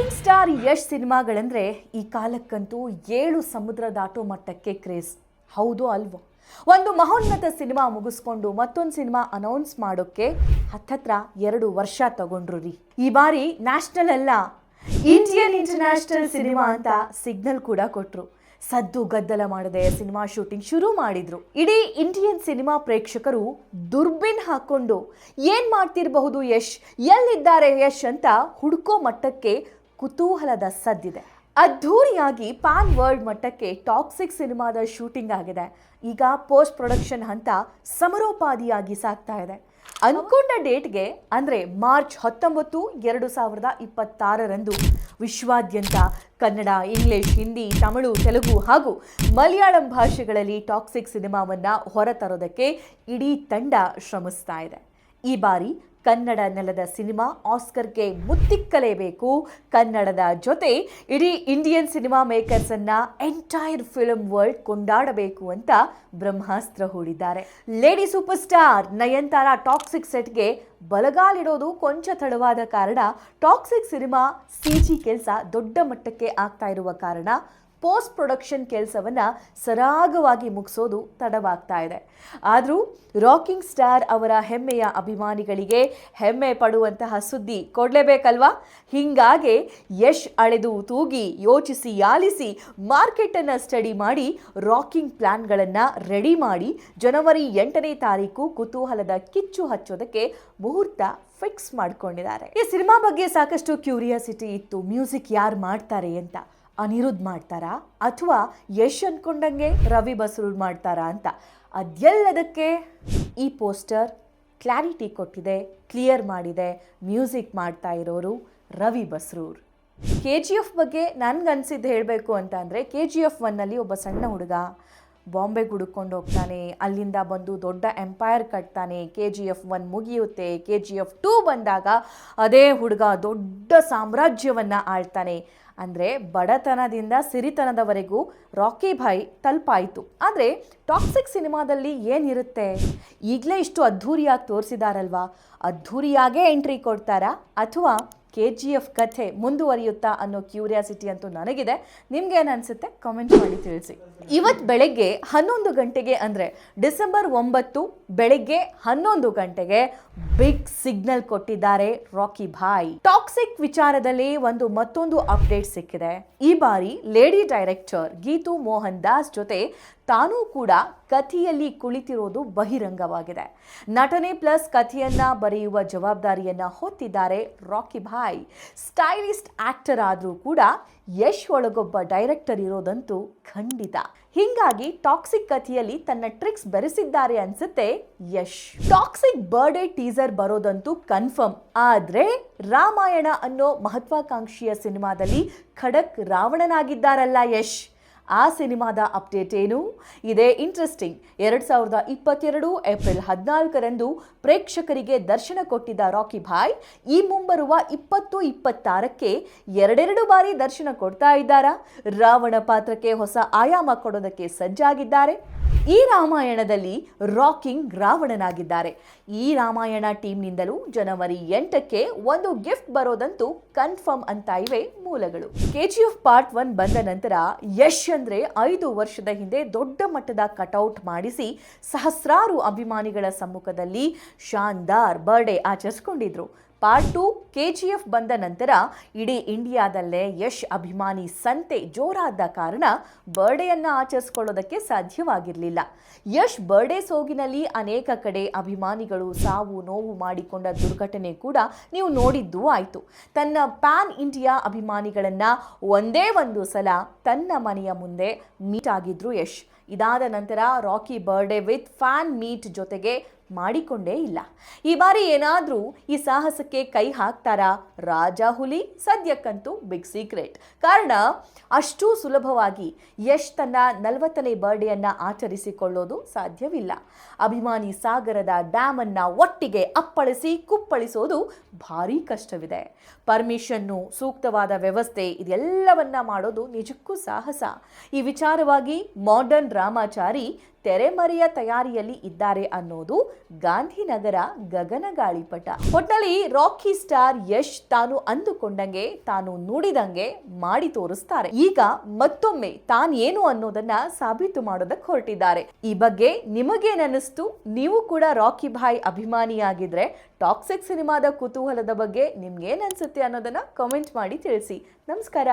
Rocking star Yash ಸಿನಿಮಾಗಳಂದ್ರೆ ಈ ಕಾಲಕ್ಕಂತೂ ಏಳು ಸಮುದ್ರ ದಾಟೋ ಮಟ್ಟಕ್ಕೆ ಕ್ರೇಜ್. ಹೌದು ಅಲ್ವೋ? ಒಂದು ಮಹೋನ್ನತ ಸಿನಿಮಾ ಮುಗಿಸ್ಕೊಂಡು ಮತ್ತೊಂದು ಸಿನಿಮಾ ಅನೌನ್ಸ್ ಮಾಡೋಕ್ಕೆ ಹತ್ತತ್ರ ಎರಡು ವರ್ಷ ತಗೊಂಡ್ರು ರೀ. ಈ ಬಾರಿ ನ್ಯಾಷನಲ್ ಅಲ್ಲ, ಇಂಡಿಯನ್ ಇಂಟರ್ನ್ಯಾಷನಲ್ ಸಿನಿಮಾ ಅಂತ ಸಿಗ್ನಲ್ ಕೂಡ ಕೊಟ್ರು. ಸದ್ದು ಗದ್ದಲ ಮಾಡದೆ ಸಿನಿಮಾ ಶೂಟಿಂಗ್ ಶುರು ಮಾಡಿದ್ರು. ಇಡೀ ಇಂಡಿಯನ್ ಸಿನಿಮಾ ಪ್ರೇಕ್ಷಕರು ದುರ್ಬಿನ್ ಹಾಕೊಂಡು ಏನ್ ಮಾಡ್ತಿರಬಹುದು ಯಶ್? ಎಲ್ಲಿದ್ದಾರೆ ಯಶ್? ಅಂತ ಹುಡ್ಕೋ ಮಟ್ಟಕ್ಕೆ ಕುತೂಹಲದ ಸದ್ದಿದೆ. ಅದ್ಧೂರಿಯಾಗಿ ಪ್ಯಾನ್ ವರ್ಲ್ಡ್ ಮಟ್ಟಕ್ಕೆ ಟಾಕ್ಸಿಕ್ ಸಿನಿಮಾದ ಶೂಟಿಂಗ್ ಆಗಿದೆ. ಈಗ ಪೋಸ್ಟ್ ಪ್ರೊಡಕ್ಷನ್ ಹಂತ ಸಮರೋಪಾದಿಯಾಗಿ ಸಾಗ್ತಾ ಇದೆ. ಅನ್ಕೊಂಡ ಡೇಟ್ಗೆ ಅಂದರೆ ಮಾರ್ಚ್ ಹತ್ತೊಂಬತ್ತು, ಎರಡು ಸಾವಿರದ ಇಪ್ಪತ್ತಾರರಂದು ವಿಶ್ವಾದ್ಯಂತ ಕನ್ನಡ, ಇಂಗ್ಲಿಷ್, ಹಿಂದಿ, ತಮಿಳು, ತೆಲುಗು ಹಾಗೂ ಮಲಯಾಳಂ ಭಾಷೆಗಳಲ್ಲಿ ಟಾಕ್ಸಿಕ್ ಸಿನಿಮಾವನ್ನು ಹೊರತರೋದಕ್ಕೆ ಇಡೀ ತಂಡ ಶ್ರಮಿಸ್ತಾ ಇದೆ. ಈ ಬಾರಿ ಕನ್ನಡ ನೆಲದ ಸಿನಿಮಾ ಆಸ್ಕರ್ಗೆ ಮುತ್ತಿಕ್ಕಲೇಬೇಕು. ಕನ್ನಡದ ಜೊತೆ ಇಡೀ ಇಂಡಿಯನ್ ಸಿನಿಮಾ ಮೇಕರ್ಸನ್ನು ಎಂಟೈರ್ ಫಿಲ್ಮ್ ವರ್ಲ್ಡ್ ಕೊಂಡಾಡಬೇಕು ಅಂತ ಬ್ರಹ್ಮಾಸ್ತ್ರ ಹೂಡಿದ್ದಾರೆ. Lady superstar Nayanthara Toxic ಸೆಟ್ಗೆ ಬಲಗಾಲಿಡೋದು ಕೊಂಚ ತಡವಾದ ಕಾರಣ ಟಾಕ್ಸಿಕ್ ಸಿನಿಮಾ ಸಿಜಿ ಕೆಲಸ ದೊಡ್ಡ ಮಟ್ಟಕ್ಕೆ ಆಗ್ತಾ ಇರುವ ಕಾರಣ ಪೋಸ್ಟ್ ಪ್ರೊಡಕ್ಷನ್ ಕೆಲಸವನ್ನು ಸರಾಗವಾಗಿ ಮುಗಿಸೋದು ತಡವಾಗ್ತಾ ಇದೆ. ಆದರೂ ರಾಕಿಂಗ್ ಸ್ಟಾರ್ ಅವರ ಹೆಮ್ಮೆಯ ಅಭಿಮಾನಿಗಳಿಗೆ ಹೆಮ್ಮೆ ಪಡುವಂತಹ ಸುದ್ದಿ ಕೊಡಲೇಬೇಕಲ್ವಾ? ಹೀಗಾಗಿ ಯಶ್ ಅಳೆದು ತೂಗಿ ಯೋಚಿಸಿ, ಯಾಲಿಸಿ ಮಾರ್ಕೆಟನ್ನು ಸ್ಟಡಿ ಮಾಡಿ ರಾಕಿಂಗ್ ಪ್ಲ್ಯಾನ್ಗಳನ್ನು ರೆಡಿ ಮಾಡಿ ಜನವರಿ ಎಂಟನೇ ತಾರೀಕು ಕುತೂಹಲದ ಕಿಚ್ಚು ಹಚ್ಚೋದಕ್ಕೆ ಮುಹೂರ್ತ ಫಿಕ್ಸ್ ಮಾಡ್ಕೊಂಡಿದ್ದಾರೆ. ಈ ಸಿನಿಮಾ ಬಗ್ಗೆ ಸಾಕಷ್ಟು ಕ್ಯೂರಿಯಾಸಿಟಿ ಇತ್ತು. ಮ್ಯೂಸಿಕ್ ಯಾರು ಮಾಡ್ತಾರೆ ಅಂತ. ಅನಿರುದ್ಧ್ ಮಾಡ್ತಾರಾ? ಅಥವಾ ಯಶ್ ಅಂದ್ಕೊಂಡಂಗೆ ರವಿ ಬಸ್ರೂರ್ ಮಾಡ್ತಾರಾ ಅಂತ. ಅದೆಲ್ಲದಕ್ಕೆ ಈ ಪೋಸ್ಟರ್ ಕ್ಲಾರಿಟಿ ಕೊಟ್ಟಿದೆ, ಕ್ಲಿಯರ್ ಮಾಡಿದೆ, ಮ್ಯೂಸಿಕ್ ಮಾಡ್ತಾ ಇರೋರು Ravi Basrur. K G F ಬಗ್ಗೆ ನನಗನ್ಸಿದ್ದು ಹೇಳಬೇಕು ಅಂತ ಅಂದರೆ ಕೆ ಜಿ ಎಫ್ ಒನ್ನಲ್ಲಿ ಒಬ್ಬ ಸಣ್ಣ ಹುಡುಗ ಬಾಂಬೆಗೆ ಹುಡುಕೊಂಡು ಹೋಗ್ತಾನೆ. ಅಲ್ಲಿಂದ ಬಂದು ದೊಡ್ಡ ಎಂಪೈರ್ ಕಟ್ತಾನೆ. ಕೆ ಜಿ ಎಫ್ ಒನ್ ಮುಗಿಯುತ್ತೆ. ಕೆ ಜಿ ಎಫ್ ಟೂ ಬಂದಾಗ ಅದೇ ಹುಡುಗ ದೊಡ್ಡ ಸಾಮ್ರಾಜ್ಯವನ್ನು ಆಳ್ತಾನೆ. ಅಂದರೆ ಬಡತನದಿಂದ ಸಿರಿತನದವರೆಗೂ ರಾಕಿ ಭಾಯ್ ತಲುಪಾಯಿತು. ಆದರೆ ಟಾಕ್ಸಿಕ್ ಸಿನಿಮಾದಲ್ಲಿ ಏನಿರುತ್ತೆ? ಈಗಲೇ ಇಷ್ಟು ಅದ್ಧೂರಿಯಾಗಿ ತೋರಿಸಿದಾರಲ್ವಾ? ಅದ್ಧೂರಿಯಾಗೇ ಎಂಟ್ರಿ ಕೊಡ್ತಾರಾ? ಅಥವಾ ಕೆ ಜಿ ಎಫ್ ಕಥೆ ಮುಂದುವರಿಯುತ್ತಾ ಅನ್ನೋ ಕ್ಯೂರಿಯಾಸಿಟಿ ಅಂತೂ ನನಗಿದೆ. ನಿಮ್ಗೆ ಏನು ಅನಿಸುತ್ತೆ? ಕಾಮೆಂಟ್ ಮಾಡಿ ತಿಳಿಸಿ. ಇವತ್ತು ಬೆಳಗ್ಗೆ ಹನ್ನೊಂದು ಗಂಟೆಗೆ ಅಂದರೆ ಡಿಸೆಂಬರ್ ಒಂಬತ್ತು ಬೆಳಗ್ಗೆ ಹನ್ನೊಂದು ಗಂಟೆಗೆ ಬಿಗ್ ಸಿಗ್ನಲ್ ಕೊಟ್ಟಿದ್ದಾರೆ ರಾಕಿ ಭಾಯ್. ಟಾಕ್ಸಿಕ್ ವಿಚಾರದಲ್ಲಿ ಒಂದು ಮತ್ತೊಂದು ಅಪ್ಡೇಟ್ ಸಿಕ್ಕಿದೆ. ಈ ಬಾರಿ ಲೇಡಿ ಡೈರೆಕ್ಟರ್ ಗೀತು ಮೋಹನ್ ದಾಸ್ ಜೊತೆ ತಾನೂ ಕೂಡ ಕಥೆಯಲ್ಲಿ ಕುಳಿತಿರೋದು ಬಹಿರಂಗವಾಗಿದೆ. ನಟನೆ ಪ್ಲಸ್ ಕಥೆಯನ್ನ ಬರೆಯುವ ಜವಾಬ್ದಾರಿಯನ್ನ ಹೊತ್ತಿದ್ದಾರೆ ರಾಕಿ ಭಾಯ್. ಸ್ಟೈಲಿಸ್ಟ್ ಆಕ್ಟರ್ ಆದರೂ ಕೂಡ ಯಶ್ ಒಳಗೊಬ್ಬ ಡೈರೆಕ್ಟರ್ ಇರೋದಂತೂ ಖಂಡಿತ. ಹಿಂಗಾಗಿ ಟಾಕ್ಸಿಕ್ ಕಥೆಯಲ್ಲಿ ತನ್ನ ಟ್ರಿಕ್ಸ್ ಬೆರೆಸಿದ್ದಾರೆ ಅನ್ಸುತ್ತೆ ಯಶ್. ಟಾಕ್ಸಿಕ್ ಬರ್ಡೇ ಟೀಸರ್ ಬರೋದಂತೂ ಕನ್ಫರ್ಮ್ ಆದ್ರೆ ರಾಮಾಯಣ ಅನ್ನೋ ಮಹತ್ವಾಕಾಂಕ್ಷಿಯ ಸಿನಿಮಾದಲ್ಲಿ ಖಡಕ್ ರಾವಣನಾಗಿದ್ದಾರಲ್ಲ ಯಶ್. ಆ ಸಿನಿಮಾದ ಅಪ್ಡೇಟ್ ಏನು? ಇದೇ ಇಂಟ್ರೆಸ್ಟಿಂಗ್ ಎರಡು ಸಾವಿರದ ಇಪ್ಪತ್ತೆರಡು ಏಪ್ರಿಲ್ ಹದಿನಾಲ್ಕರಂದು ಪ್ರೇಕ್ಷಕರಿಗೆ ದರ್ಶನ ಕೊಟ್ಟಿದ್ದ ರಾಕಿ ಭಾಯ್, ಈ ಮುಂಬರುವ ಇಪ್ಪತ್ತು ಇಪ್ಪತ್ತಾರಕ್ಕೆ ಎರಡೆರಡು ಬಾರಿ ದರ್ಶನ ಕೊಡ್ತಾ ಇದ್ದಾರಾ? ರಾವಣ ಪಾತ್ರಕ್ಕೆ ಹೊಸ ಆಯಾಮ ಕೊಡೋದಕ್ಕೆ ಸಜ್ಜಾಗಿದ್ದಾರೆ. ಈ ರಾಮಾಯಣದಲ್ಲಿ ರಾಕಿಂಗ್ ರಾವಣನಾಗಿದ್ದಾರೆ. ಈ ರಾಮಾಯಣ ಟೀಮ್ನಿಂದಲೂ ಜನವರಿ ಎಂಟಕ್ಕೆ ಒಂದು ಗಿಫ್ಟ್ ಬರೋದಂತೂ ಕನ್ಫರ್ಮ್ ಅಂತ ಇವೆ ಮೂಲಗಳು. ಕೆಜಿಎಫ್ ಪಾರ್ಟ್ ಒನ್ ಬಂದ ನಂತರ ಯಶ್ ಅಂದ್ರೆ ಐದು ವರ್ಷದ ಹಿಂದೆ ದೊಡ್ಡ ಮಟ್ಟದ ಕಟೌಟ್ ಮಾಡಿಸಿ ಸಹಸ್ರಾರು ಅಭಿಮಾನಿಗಳ ಸಮ್ಮುಖದಲ್ಲಿ ಶಾನ್ದಾರ್ birthday ಆಚರಿಸ್ಕೊಂಡಿದ್ರು. Part two K G F ಬಂದ ನಂತರ ಇಡೀ ಇಂಡಿಯಾದಲ್ಲೇ ಯಶ್ ಅಭಿಮಾನಿ ಸಂತೆ ಜೋರಾದ ಕಾರಣ ಬರ್ಡೇಯನ್ನು ಆಚರಿಸ್ಕೊಳ್ಳೋದಕ್ಕೆ ಸಾಧ್ಯವಾಗಿರಲಿಲ್ಲ. ಯಶ್ ಬರ್ಡೇ ಸೋಗಿನಲ್ಲಿ ಅನೇಕ ಕಡೆ ಅಭಿಮಾನಿಗಳು ಸಾವು ನೋವು ಮಾಡಿಕೊಂಡ ದುರ್ಘಟನೆ ಕೂಡ ನೀವು ನೋಡಿದ್ದೂ ಆಯಿತು. ತನ್ನ ಪ್ಯಾನ್ ಇಂಡಿಯಾ ಅಭಿಮಾನಿಗಳನ್ನು ಒಂದೇ ಒಂದು ಸಲ ತನ್ನ ಮನೆಯ ಮುಂದೆ ಮೀಟ್ ಆಗಿದ್ರು ಯಶ್. ಇದಾದ ನಂತರ Rocky birthday with fan meet ಜೊತೆಗೆ ಮಾಡಿಕೊಂಡೇ ಇಲ್ಲ. ಈ ಬಾರಿ ಏನಾದರೂ ಈ ಸಾಹಸಕ್ಕೆ ಕೈ ಹಾಕ್ತಾರಾ? ರಾಜ ಹುಲಿ? ಸದ್ಯಕ್ಕಂತೂ ಬಿಗ್ ಸೀಕ್ರೆಟ್. ಕಾರಣ, ಅಷ್ಟು ಸುಲಭವಾಗಿ ಯಶ್ ತನ್ನ ನಲವತ್ತನೇ ಬರ್ಡೇಯನ್ನು ಆಚರಿಸಿಕೊಳ್ಳೋದು ಸಾಧ್ಯವಿಲ್ಲ. ಅಭಿಮಾನಿ ಸಾಗರದ ಡ್ಯಾಮನ್ನು ಒಟ್ಟಿಗೆ ಅಪ್ಪಳಿಸಿ, ಕುಪ್ಪಳಿಸೋದು ಭಾರೀ ಕಷ್ಟವಿದೆ. ಪರ್ಮಿಷನ್ನು, ಸೂಕ್ತವಾದ ವ್ಯವಸ್ಥೆ, ಇದೆಲ್ಲವನ್ನ ಮಾಡೋದು ನಿಜಕ್ಕೂ ಸಾಹಸ. ಈ ವಿಚಾರವಾಗಿ ಮಾಡರ್ನ್ ರಾಮಾಚಾರಿ ತೆರೆಮರೆಯ ತಯಾರಿಯಲ್ಲಿ ಇದ್ದಾರೆ ಅನ್ನೋದು ಗಾಂಧಿನಗರ ಗಗನಗಾಳಿಪಟ. ಒಟ್ನಲ್ಲಿ ರಾಕಿ ಸ್ಟಾರ್ ಯಶ್ ತಾನು ಅಂದುಕೊಂಡಂಗೆ, ತಾನು ನುಡಿದಂಗೆ ಮಾಡಿ ತೋರಿಸ್ತಾರೆ. ಈಗ ಮತ್ತೊಮ್ಮೆ ತಾನೇನು ಅನ್ನೋದನ್ನ ಸಾಬೀತು ಮಾಡೋದಕ್ಕೆ ಹೊರಟಿದ್ದಾರೆ. ಈ ಬಗ್ಗೆ ನಿಮಗೇನನ್ನಿಸ್ತು? ನೀವು ಕೂಡ ರಾಕಿ ಭಾಯ್ ಅಭಿಮಾನಿಯಾಗಿದ್ರೆ ಟಾಕ್ಸಿಕ್ ಸಿನಿಮಾದ ಕುತೂಹಲದ ಬಗ್ಗೆ ನಿಮ್ಗೇನು ಅನ್ಸುತ್ತೆ ಅನ್ನೋದನ್ನ ಕಮೆಂಟ್ ಮಾಡಿ ತಿಳಿಸಿ. ನಮಸ್ಕಾರ.